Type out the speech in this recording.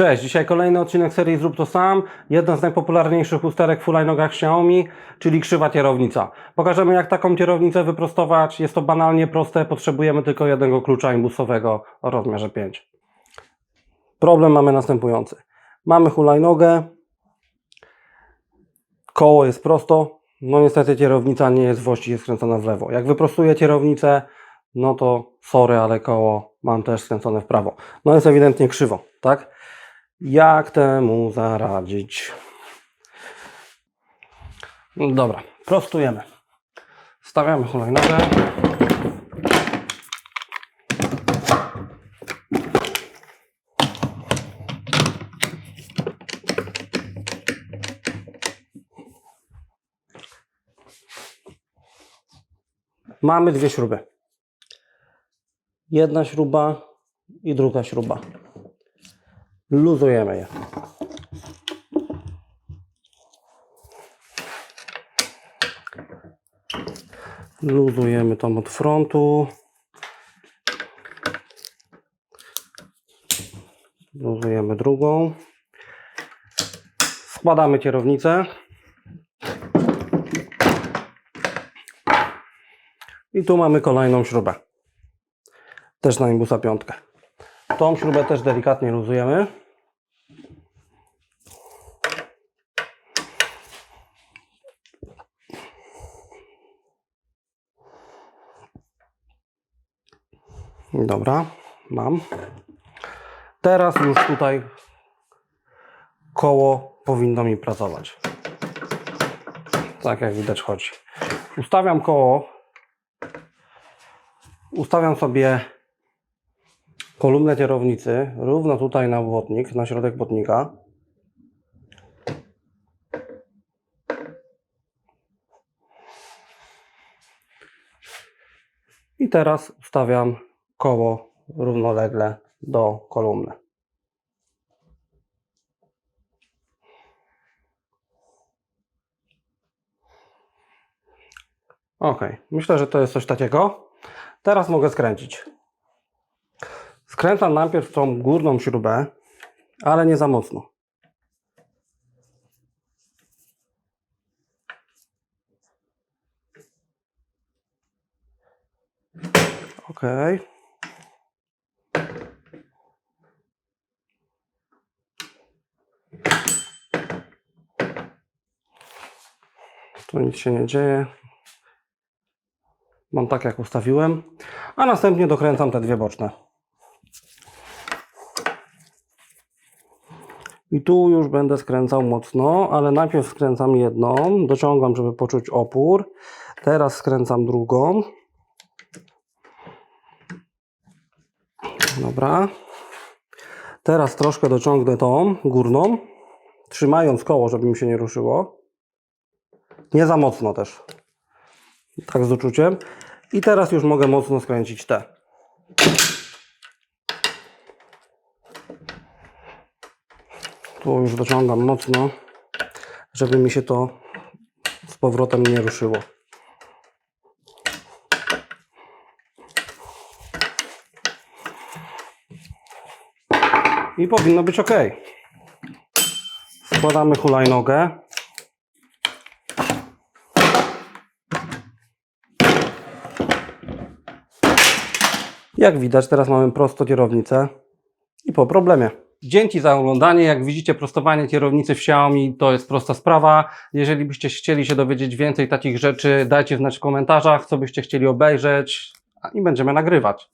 Cześć, dzisiaj kolejny odcinek serii Zrób to sam. Jedna z najpopularniejszych usterek w hulajnogach Xiaomi, czyli krzywa kierownica. Pokażemy jak taką kierownicę wyprostować. Jest to banalnie proste, potrzebujemy tylko jednego klucza imbusowego o rozmiarze 5. Problem mamy następujący. Mamy hulajnogę, koło jest prosto, no niestety kierownica nie jest w osi, jest skręcona w lewo. Jak wyprostuję kierownicę, no to sorry, ale koło mam też skręcone w prawo. No jest ewidentnie krzywo, tak? Jak temu zaradzić? No Dobra, prostujemy. Stawiamy hulajnogę. Mamy dwie śruby. Jedna śruba i druga śruba. Luzujemy je. Luzujemy tą od frontu. Luzujemy drugą. Składamy kierownicę. I tu mamy kolejną śrubę. Też na imbusa piątkę. Tą śrubę też delikatnie luzujemy. Dobra, mam. Teraz już tutaj koło powinno mi pracować. Tak jak widać chodzi. Ustawiam koło. Ustawiam sobie kolumnę kierownicy równo tutaj na błotnik, na środek błotnika. I teraz ustawiam koło równolegle do kolumny. Ok, myślę, że to jest coś takiego. Teraz mogę skręcić. Skręcam najpierw tą górną śrubę, ale nie za mocno. Ok. Tu nic się nie dzieje. Mam tak jak ustawiłem, a następnie dokręcam te dwie boczne. I tu już będę skręcał mocno, ale najpierw skręcam jedną, dociągam, żeby poczuć opór. Teraz skręcam drugą. Dobra. Teraz troszkę dociągnę tą górną, trzymając koło, żeby mi się nie ruszyło. Nie za mocno też. Tak z uczuciem. I teraz już mogę mocno skręcić te. Tu już dociągam mocno, żeby mi się to z powrotem nie ruszyło. I powinno być ok. Składamy hulajnogę. Jak widać, teraz mamy prosto kierownicę i po problemie. Dzięki za oglądanie. Jak widzicie, prostowanie kierownicy w Xiaomi to jest prosta sprawa. Jeżeli byście chcieli się dowiedzieć więcej takich rzeczy, dajcie znać w komentarzach, co byście chcieli obejrzeć i będziemy nagrywać.